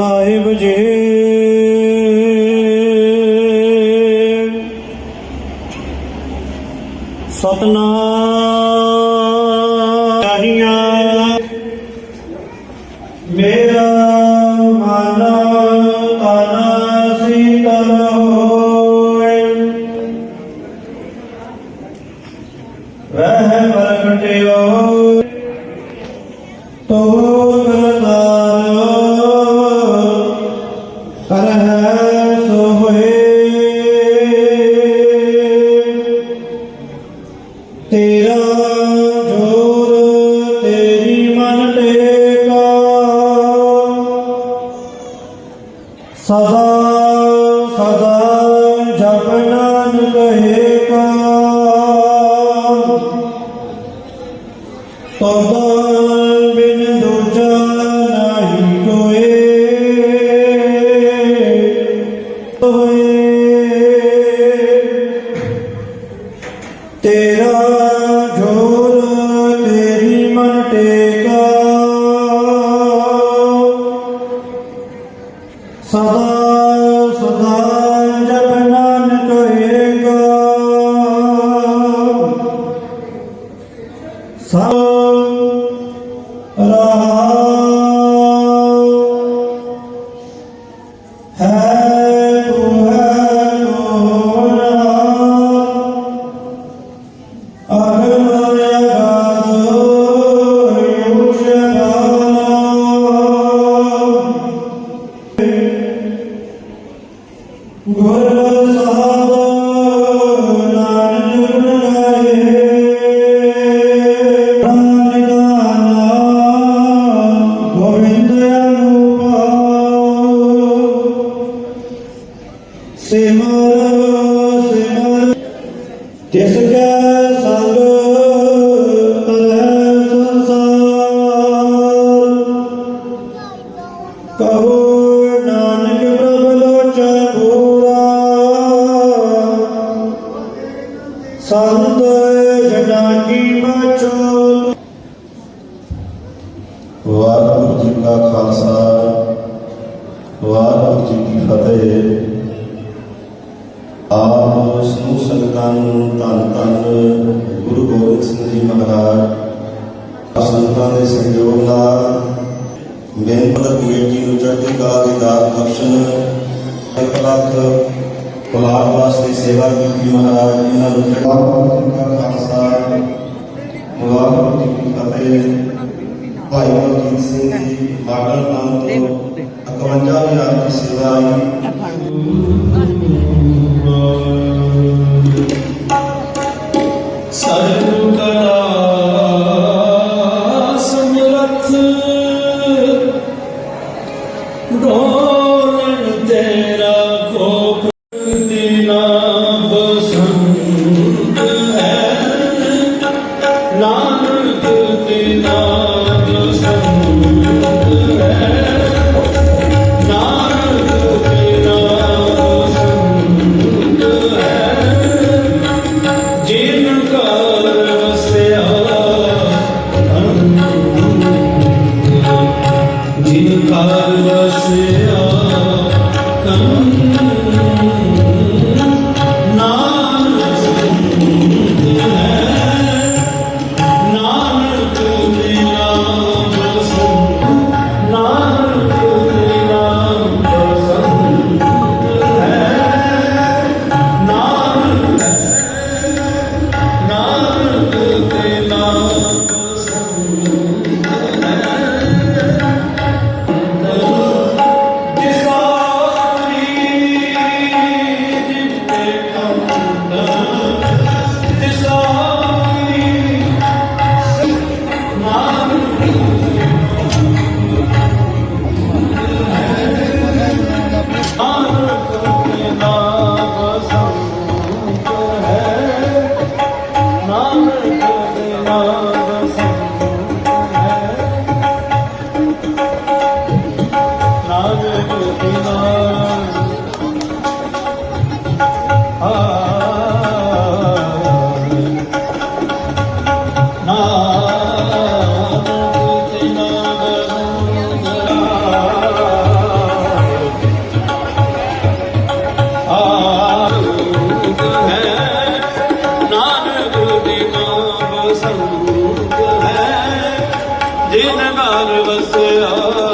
ਸਾਹਿਬ ਜੀ। ਸਤਨਾਮ ਸੰਤ ਜਨਾ ਕੀ ਬਚੋ ਵਾਹਿਗੁਰੂ ਜੀ ਕਾ ਖਾਲਸਾ ਵਾਹਿਗੁਰੂ ਜੀ ਕੀ ਫਤਿਹ। ਆਪ ਸੰਗਤਾਂ ਨੂੰ ਧੰਨ ਧੰਨ ਗੁਰੂ ਗੋਬਿੰਦ ਸਿੰਘ ਜੀ ਮਹਾਰਾਜ। ਸੰਗਤਾਂ ਦੇ ਸਹਿਯੋਗ ਨਾਲ ਬੇਨਪਤ ਕਮੇਟੀ ਨੂੰ ਚੜ੍ਹਦੀ ਕਲਾ ਦੀ ਦਾਤ ਬਖਸ਼ਣ। ਇੱਕ ਲੱਖ ਪਲਾਟ ਵਾਸਤੇ ਸੇਵਾ ਕੀਤੀ ਮਹਾਰਾਜ ਇਹਨਾਂ ਨੂੰ ਵਾਹਿਗੁਰੂ ਜੀ ਖਾਲਸਾ। ਵਾਹਿਗੁਰੂ ਜੀ ਕੀ ਫਤਿਹ ਭਾਈ ਮਨਜੀਤ ਸਿੰਘ ਜੀ ਮਾਡਲ ਨਾਮ ਤੋਂ 51000 ਦੀ ਸੇਵਾ ਆਈ। 나를 봤어요.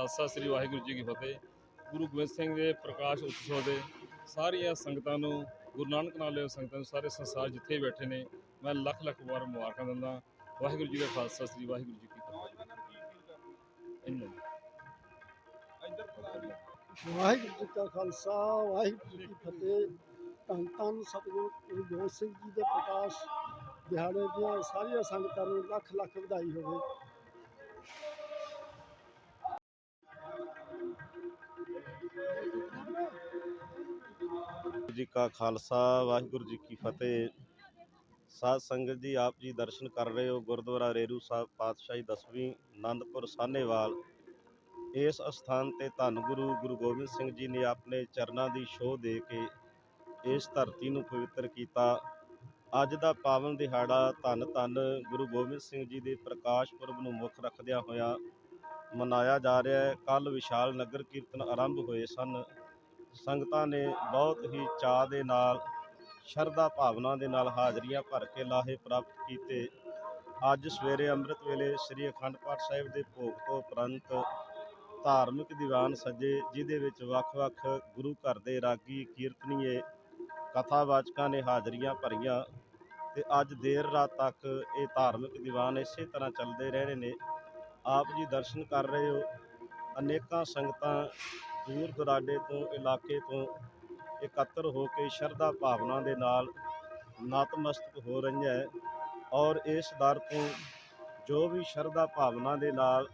ਖਾਲਸਾ ਸ੍ਰੀ ਵਾਹਿਗੁਰੂ ਜੀ ਕੀ ਫਤਿਹ। ਗੁਰੂ ਗੋਬਿੰਦ ਸਿੰਘ ਦੇ ਪ੍ਰਕਾਸ਼ ਉਤਸਵ ਦੇ ਸਾਰੀਆਂ ਸੰਗਤਾਂ ਨੂੰ ਗੁਰੂ ਨਾਨਕ ਨਾਲ ਲਿਓ ਸੰਗਤਾਂ ਨੂੰ ਸਾਰੇ ਸੰਸਾਰ ਜਿੱਥੇ ਵੀ ਬੈਠੇ ਨੇ ਮੈਂ ਲੱਖ ਲੱਖ ਵਾਰ ਮੁਬਾਰਕਾਂ ਦਿੰਦਾ ਵਾਹਿਗੁਰੂ ਜੀ ਕਾ ਖਾਲਸਾ ਸ੍ਰੀ ਵਾਹਿਗੁਰੂ ਜੀ ਕੀ ਫਤਿਹ। ਇੰਨਾ। ਵਾਹਿਗੁਰੂ ਜੀ ਕਾ ਖਾਲਸਾ ਵਾਹਿਗੁਰੂ ਜੀ ਕੀ ਫਤਿਹ। ਧੰਨ ਧੰਨ ਸਤਿਗੁਰੂ ਗੁਰੂ ਗੋਬਿੰਦ ਸਿੰਘ ਜੀ ਦੇ ਪ੍ਰਕਾਸ਼ ਦਿਹਾੜੇ ਦੀਆਂ ਸਾਰੀਆਂ ਸੰਗਤਾਂ ਨੂੰ ਲੱਖ ਲੱਖ ਵਧਾਈ ਹੋਵੇ। ਜੀ ਕਾ ਖਾਲਸਾ, ਵਾਹਿਗੁਰੂ ਜੀ ਕੀ ਫਤਿਹ। ਸਾਧ ਸੰਗਤ ਜੀ, ਆਪ ਜੀ ਦਰਸ਼ਨ ਕਰ ਰਹੇ ਹੋ ਗੁਰਦੁਆਰਾ ਰੇਰੂ ਸਾਹਿਬ ਪਾਤਸ਼ਾਹੀ ਦਸਵੀਂ ਆਨੰਦਪੁਰ ਸਾਹਨੇਵਾਲ। ਇਸ ਅਸਥਾਨ ਤੇ ਧੰਨ ਗੁਰੂ ਗੁਰੂ ਗੋਬਿੰਦ ਸਿੰਘ ਜੀ ਨੇ ਆਪਣੇ ਚਰਨਾਂ ਦੀ ਛੋਹ ਦੇ ਕੇ ਇਸ ਧਰਤੀ ਨੂੰ ਪਵਿੱਤਰ ਕੀਤਾ। ਅੱਜ ਦਾ ਪਾਵਨ ਦਿਹਾੜਾ ਧੰਨ ਧੰਨ ਗੁਰੂ ਗੋਬਿੰਦ ਸਿੰਘ ਜੀ ਦੇ ਪ੍ਰਕਾਸ਼ ਪੁਰਬ ਨੂੰ ਮੁੱਖ ਰੱਖਦਿਆਂ ਹੋਇਆ ਮਨਾਇਆ ਜਾ ਰਿਹਾ ਹੈ। ਕੱਲ ਵਿਸ਼ਾਲ ਨਗਰ ਕੀਰਤਨ ਆਰੰਭ ਹੋਏ ਸਨ। ਸੰਗਤਾਂ ਨੇ ਬਹੁਤ ਹੀ ਚਾਅ ਦੇ ਨਾਲ, ਸ਼ਰਧਾ ਭਾਵਨਾ ਦੇ ਨਾਲ ਹਾਜ਼ਰੀਆਂ ਭਰ ਕੇ ਲਾਹੇ ਪ੍ਰਾਪਤ ਕੀਤੇ। ਅੱਜ ਸਵੇਰੇ ਅੰਮ੍ਰਿਤ ਵੇਲੇ ਸ੍ਰੀ ਅਖੰਡ ਪਾਠ ਸਾਹਿਬ ਦੇ ਭੋਗ ਤੋਂ ਉਪਰੰਤ ਧਾਰਮਿਕ ਦੀਵਾਨ ਸੱਜੇ, ਜਿਹਦੇ ਵਿੱਚ ਵੱਖ-ਵੱਖ ਗੁਰੂ ਘਰ ਦੇ ਰਾਗੀ, ਕੀਰਤਨੀਏ, ਕਥਾਵਾਚਕਾਂ ਨੇ ਹਾਜ਼ਰੀਆਂ ਭਰੀਆਂ। ਤੇ ਅੱਜ ਦੇਰ ਰਾਤ ਤੱਕ ਇਹ ਧਾਰਮਿਕ ਦੀਵਾਨ ਇਸੇ ਤਰ੍ਹਾਂ ਚੱਲਦੇ ਰਹਿਣੇ ਨੇ। ਆਪ ਜੀ ਦਰਸ਼ਨ ਕਰ ਰਹੇ ਹੋ। ਅਨੇਕਾਂ ਸੰਗਤਾਂ ਦੂਰ ਦੁਰਾਡੇ ਤੋਂ, ਇਲਾਕੇ ਤੋਂ ਇਕੱਤਰ ਹੋ ਕੇ ਸ਼ਰਧਾ ਭਾਵਨਾ ਦੇ ਨਾਲ ਨਤਮਸਤਕ ਹੋ ਰਹੀਆਂ ਹੈ ਔਰ ਇਸ ਦਰ ਤੋਂ ਜੋ ਵੀ ਸ਼ਰਧਾ ਭਾਵਨਾ ਦੇ ਨਾਲ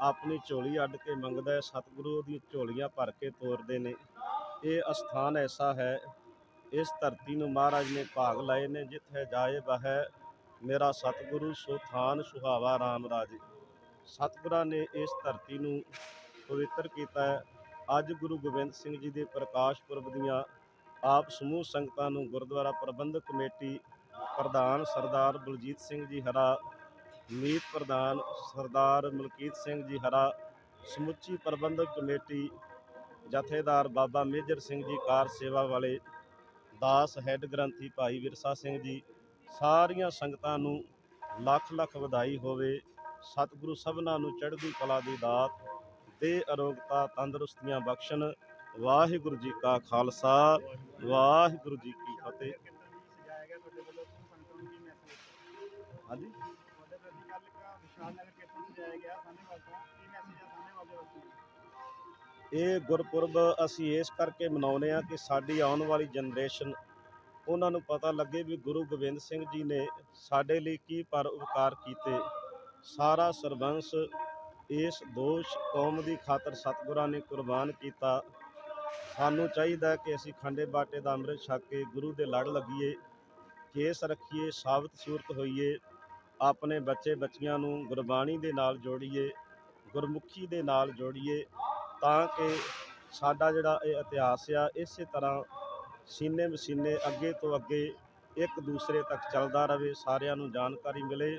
ਆਪਣੀ ਝੋਲੀ ਅੱਡ ਕੇ ਮੰਗਦਾ ਹੈ, ਸਤਿਗੁਰੂ ਉਹਦੀਆਂ ਝੋਲੀਆਂ ਭਰ ਕੇ ਤੋਰਦੇ ਨੇ। ਇਹ ਅਸਥਾਨ ਐਸਾ ਹੈ, ਇਸ ਧਰਤੀ ਨੂੰ ਮਹਾਰਾਜ ਨੇ ਭਾਗ ਲਾਏ ਨੇ, ਜਿੱਥੇ ਜਾਏ ਬਹਿ ਮੇਰਾ ਸਤਿਗੁਰੂ ਸੋ ਥਾਨ ਸੁਹਾਵਾ ਰਾਮ ਰਾਜੇ। ਸਤਿਗੁਰਾਂ ਨੇ ਇਸ ਧਰਤੀ ਨੂੰ ਪਵਿੱਤਰ ਕੀਤਾ ਹੈ। ਅੱਜ ਗੁਰੂ ਗੋਬਿੰਦ ਸਿੰਘ ਜੀ ਦੇ ਪ੍ਰਕਾਸ਼ ਪੁਰਬ ਦੀਆਂ ਆਪ ਸਮੂਹ ਸੰਗਤਾਂ ਨੂੰ ਗੁਰਦੁਆਰਾ ਪ੍ਰਬੰਧਕ ਕਮੇਟੀ ਪ੍ਰਧਾਨ ਸਰਦਾਰ ਬਲਜੀਤ ਸਿੰਘ ਜੀ ਹਰਾ, ਮੀਤ ਪ੍ਰਧਾਨ ਸਰਦਾਰ ਮਲਕੀਤ ਸਿੰਘ ਜੀ ਹਰਾ, ਸਮੁੱਚੀ ਪ੍ਰਬੰਧਕ ਕਮੇਟੀ ਜਥੇਦਾਰ ਬਾਬਾ ਮੇਜਰ ਸਿੰਘ ਜੀ ਕਾਰ ਸੇਵਾ ਵਾਲੇ ਦਾਸ ਹੈੱਡ ਗ੍ਰੰਥੀ ਭਾਈ ਵਿਰਸਾ ਸਿੰਘ ਜੀ, ਸਾਰੀਆਂ ਸੰਗਤਾਂ ਨੂੰ ਲੱਖ ਲੱਖ ਵਧਾਈ ਹੋਵੇ। ਸਤਿਗੁਰੂ ਸਭਨਾਂ ਨੂੰ ਚੜ੍ਹਦੀ ਕਲਾ ਦੀ ਦਾਤ, ਦੇ ਅਰੋਗਤਾ ਤੰਦਰੁਸਤੀਆਂ ਬਖਸ਼ਣ, ਵਾਹਿਗੁਰੂ ਜੀ ਕਾ ਖਾਲਸਾ, ਵਾਹਿਗੁਰੂ ਜੀ ਕੀ ਫਤਿਹ। ਹਾਂਜੀ? ਇਹ ਗੁਰਪੁਰਬ ਅਸੀਂ ਇਸ ਕਰਕੇ ਮਨਾਉਂਦੇ ਆ ਕਿ ਸਾਡੀ ਆਉਣ ਵਾਲੀ ਜਨਰੇਸ਼ਨ, ਉਹਨਾਂ ਨੂੰ ਪਤਾ ਲੱਗੇ ਵੀ ਗੁਰੂ ਗੋਬਿੰਦ ਸਿੰਘ ਜੀ ਨੇ ਸਾਡੇ ਲਈ ਕੀ ਪਰ ਉਪਕਾਰ ਕੀਤੇ। ਸਾਰਾ ਸਰਬੰਸ ਇਸ ਦੋਸ਼ ਕੌਮ ਦੀ ਖਾਤਰ ਸਤਿਗੁਰਾਂ ਨੇ ਕੁਰਬਾਨ ਕੀਤਾ। ਸਾਨੂੰ ਚਾਹੀਦਾ ਕਿ ਅਸੀਂ ਖੰਡੇ ਬਾਟੇ ਦਾ ਅੰਮ੍ਰਿਤ ਛਕ ਕੇ ਗੁਰੂ ਦੇ ਲੜ ਲੱਗੀਏ, ਕੇਸ ਰੱਖੀਏ, ਸਾਬਤ ਸੂਰਤ ਹੋਈਏ, ਆਪਣੇ ਬੱਚੇ ਬੱਚੀਆਂ ਨੂੰ ਗੁਰਬਾਣੀ ਦੇ ਨਾਲ ਜੋੜੀਏ, ਗੁਰਮੁਖੀ ਦੇ ਨਾਲ ਜੋੜੀਏ, ਤਾਂ ਕਿ ਸਾਡਾ ਜਿਹੜਾ ਇਹ ਇਤਿਹਾਸ ਆ, ਇਸੇ ਤਰ੍ਹਾਂ ਸੀਨੇ ਮਸੀਨੇ ਅੱਗੇ ਤੋਂ ਅੱਗੇ ਇੱਕ ਦੂਸਰੇ ਤੱਕ ਚੱਲਦਾ ਰਹੇ, ਸਾਰਿਆਂ ਨੂੰ ਜਾਣਕਾਰੀ ਮਿਲੇ।